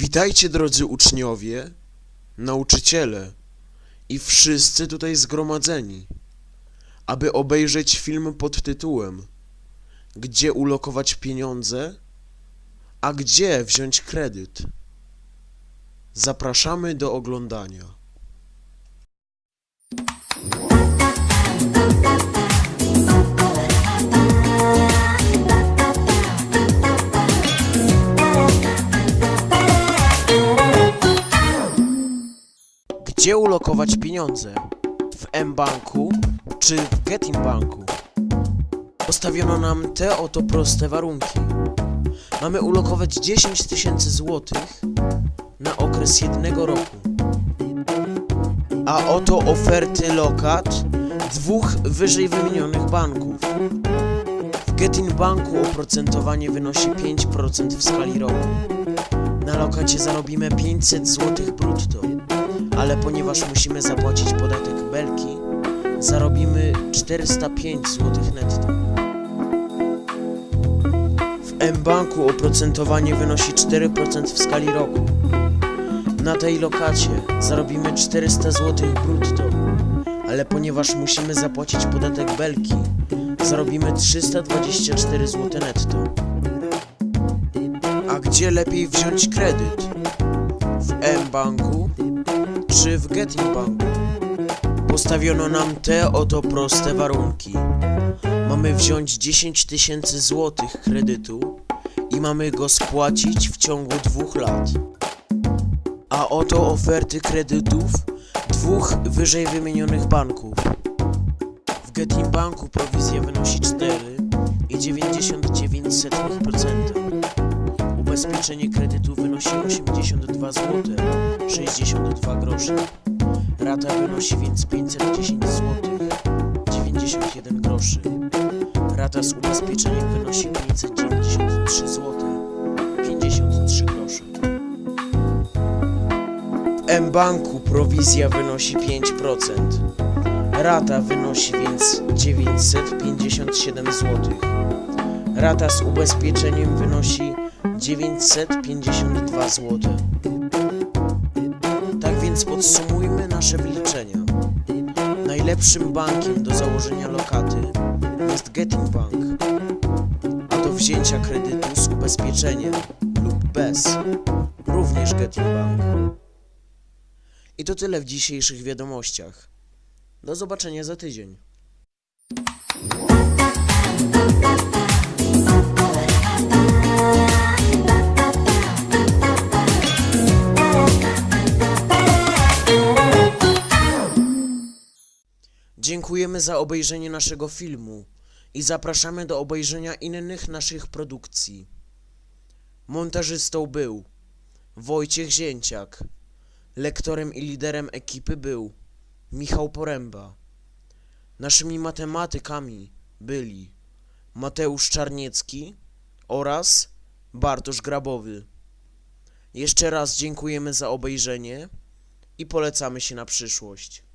Witajcie drodzy uczniowie, nauczyciele i wszyscy tutaj zgromadzeni, aby obejrzeć film pod tytułem Gdzie ulokować pieniądze, a gdzie wziąć kredyt? Zapraszamy do oglądania. Gdzie ulokować pieniądze? W M-Banku czy w Getim Banku? Postawiono nam te oto proste warunki. Mamy ulokować 10 tysięcy złotych na okres jednego roku. A oto oferty lokat dwóch wyżej wymienionych banków. W Getin Banku oprocentowanie wynosi 5% w skali roku. Na lokacie zarobimy 500 zł brutto, ale ponieważ musimy zapłacić podatek belki, zarobimy 405 zł netto. W M-Banku oprocentowanie wynosi 4% w skali roku. Na tej lokacie zarobimy 400 zł brutto, ale ponieważ musimy zapłacić podatek belki, zarobimy 324 zł netto. A gdzie lepiej wziąć kredyt? W M-Banku czy w Banku? Postawiono nam te oto proste warunki. Mamy wziąć 10 tysięcy złotych kredytu i mamy go spłacić w ciągu dwóch lat. A oto oferty kredytów dwóch wyżej wymienionych banków. W Getin Banku prowizja wynosi 4,99%. Ubezpieczenie kredytu wynosi 82 zł 62 grosze. Rata wynosi więc 510 zł 91 groszy. Rata z ubezpieczeniem wynosi 593 zł 53 grosze. W M-Banku prowizja wynosi 5%. Rata wynosi więc 957 zł. Rata z ubezpieczeniem wynosi 952 zł. Tak więc podsumujmy nasze wyliczenia. Najlepszym bankiem do założenia lokaty jest Getting Bank, a do wzięcia kredytu z ubezpieczeniem lub bez również Getting Bank. I to tyle w dzisiejszych wiadomościach. Do zobaczenia za tydzień. Dziękujemy za obejrzenie naszego filmu i zapraszamy do obejrzenia innych naszych produkcji. Montażystą był Wojciech Zięciak. Lektorem i liderem ekipy był Michał Poręba. Naszymi matematykami byli Mateusz Czarniecki oraz Bartosz Grabowy. Jeszcze raz dziękujemy za obejrzenie i polecamy się na przyszłość.